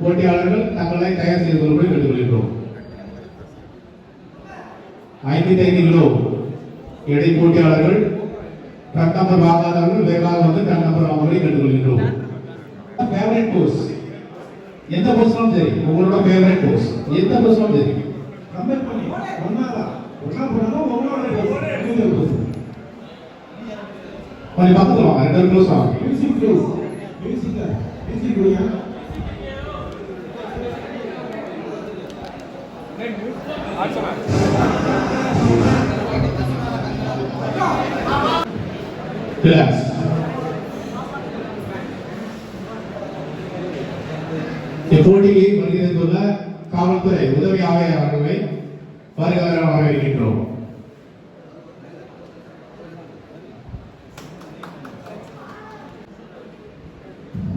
போட்டியாளர்கள் தங்களை தயார் செய்து கொள்ளும்படி கேட்டுக்கொள்கிறோம் ஐம்பத்தி ஐந்து கிலோ எடை போட்டியாளர்கள் டன் நம்பர் வாங்காதவர்கள் வேகமாக வந்து டன் நம்பர் வாங்கும்படி கேட்டுக்கொள்கிறோம் ஃபேவரட் கோர்ஸ் எந்த போஸ்ட்னாலும் சரி உங்களோட ஃபேவரட் கோர்ஸ் எந்த போஸ்ட்னாலும் சரி. கம்பேர் பண்ணி ஒன்னாதான் ஒன்னா போனாலும் ஒன்னோட கொஞ்சம் பக்கத்துல வாங்க ரெண்டு க்ளோஸ் வாங்க மியூசிக் ப்ளீஸ் மியூசிக் மியூசிக் கொடுங்க இப்போட்டியை வருகை தந்துள்ள காவல்துறை உதவி ஆணையர் அவர்களை வருகிறோம்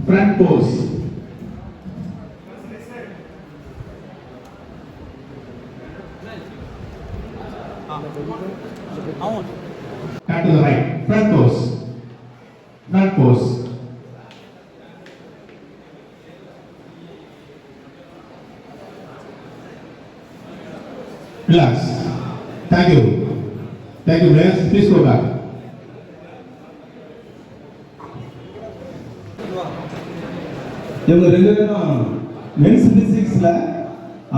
Front pose. Back to the right. Front pose. Front pose. Relax. Thank you. Thank you, players. Please go back. இவங்க ரெண்டு பேரும் men's பிசிக்ஸ்ல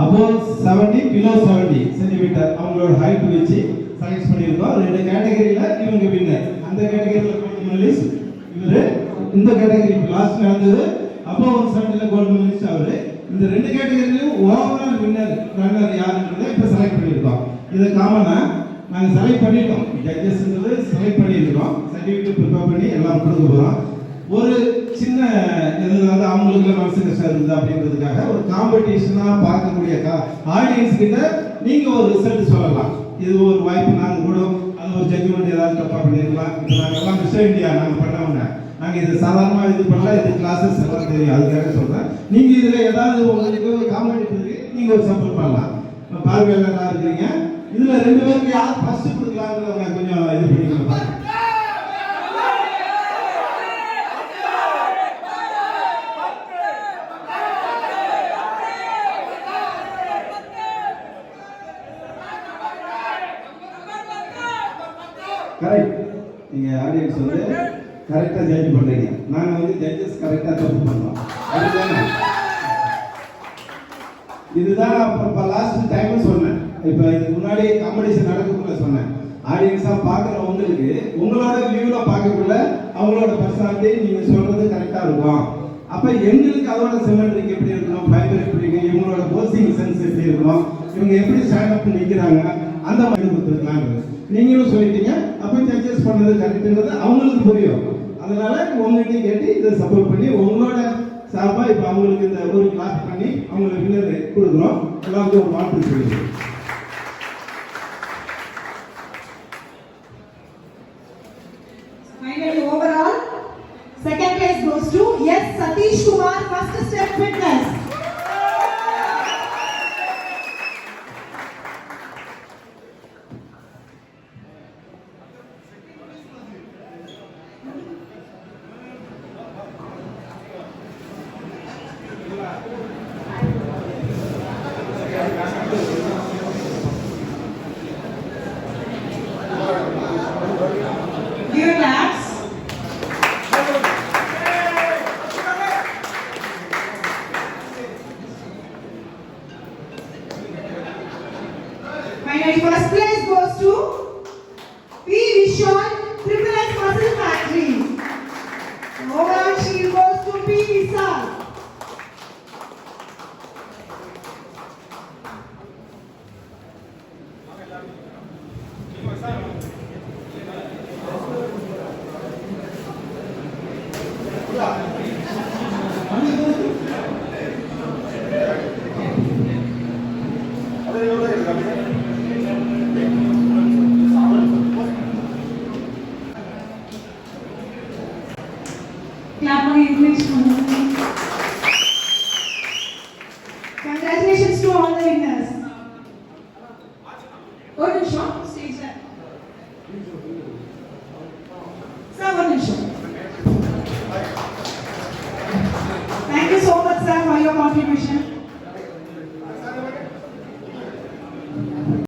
above seventy below seventy centimetre அவங்களோட ஹைட் வச்சு செலக்ட் பண்ணியிருக்கோம். ரெண்டு கேட்டகரியில் இவங்க வின்னர் அந்த கேட்டகரியில் கோல்டு மெடலிஸ்ட் இவர். இந்த கேட்டகரி லாஸ்ட் நடந்தது அபோவ் ஒன் செவன்டியில் கோல்டு மெடலிஸ்ட் அவர். இந்த ரெண்டு கேட்டகரியிலையும் ஓவரால் வின்னர் ரன்னர் யாருன்றதை இப்போ செலக்ட் பண்ணியிருக்கோம். இது காமனா நாங்கள் செலக்ட் பண்ணிட்டோம். ஜட்ஜஸ்ன்றது செலக்ட் பண்ணியிருக்கோம். சர்டிஃபிகேட் ப்ரிப்பேர் பண்ணி எல்லாம் கொடுக்க போகிறோம் ஒரு சின்ன வந்து அவங்களுக்கு மனசு கஷ்டம் இருந்தது அப்படின்றதுக்காக ஒரு காம்படிஷனாக பார்க்கக்கூடிய கா ஆடியன்ஸ் கிட்ட நீங்கள் ஒரு ரிசல்ட் சொல்லலாம். இது ஒரு வாய்ப்பு நாங்கள் கூட அது ஒரு ஜட்ஜ்மெண்ட் ஏதாவது தப்பாக பண்ணியிருக்கலாம் இப்போ நாங்கள் எல்லாம் மிஸ்டர் இந்தியா நாங்கள் பண்ணவங்க. நாங்கள் இது சாதாரணமாக இது பண்ணலாம் இது கிளாஸஸ் எல்லாம் தெரியும். அதுக்காக சொல்கிறேன் நீங்கள் இதில் ஏதாவது உங்களுக்கு ஒரு காம்படிஷன் நீங்கள் ஒரு சப்போர்ட் பண்ணலாம். இப்போ பார்வையாளராக இருக்கிறீங்க. இதில் ரெண்டு பேருக்கு யார் ஃபர்ஸ்ட் கொடுக்கலாங்கிறத கொஞ்சம் இது பண்ணிக்கலாம் கரெக்ட் நீங்க ஆடியன்ஸ் வந்து கரெக்டா ஜட்ஜ் பண்றீங்க. நாங்க வந்து ஜட்ஜஸ் கரெக்டா தப்பு பண்ணோம் இதுதான் நான் இப்போ லாஸ்ட் டைம் சொன்னேன். இப்போ இதுக்கு முன்னாடி காம்படிஷன் நடக்கக்குள்ள சொன்னேன். ஆடியன்ஸாக பார்க்குற உங்களுக்கு உங்களோட வியூவில் பார்க்கக்குள்ள அவங்களோட பர்சனாலிட்டி நீங்கள் சொல்கிறது கரெக்டாக இருக்கும். அப்போ எங்களுக்கு அதோட சிமெண்ட்ரிக் எப்படி இருக்கணும் ஃபைபர் எப்படி இருக்கு இவங்களோட போசிங் சென்ஸ் எப்படி இருக்கணும் இவங்க எப்படி ஸ்டாண்ட் அப் நிற்கிறாங்க அந்த மாதிரி கொடுத்துருக்கலாம் நீங்களும் சொல்லிட்டீங்க. அப்போ சர்ச்சஸ் பண்ணது கரெக்டுன்றது அவங்களுக்கு புரியும். அதனால உங்ககிட்ட கேட்டு இதை சப்போர்ட் பண்ணி உங்களோட சார்பா இப்போ அவங்களுக்கு இந்த ஒரு கிளாஸ் பண்ணி அவங்களுக்கு வின்னர் கொடுக்குறோம். எல்லாருக்கும் ஒரு வாழ்த்து சொல்லுங்க Finally, overall, second place goes to yes, Satish Kumar, first goes to P. Vishal, Congratulations to all the winners. ஒரு நிமிஷம்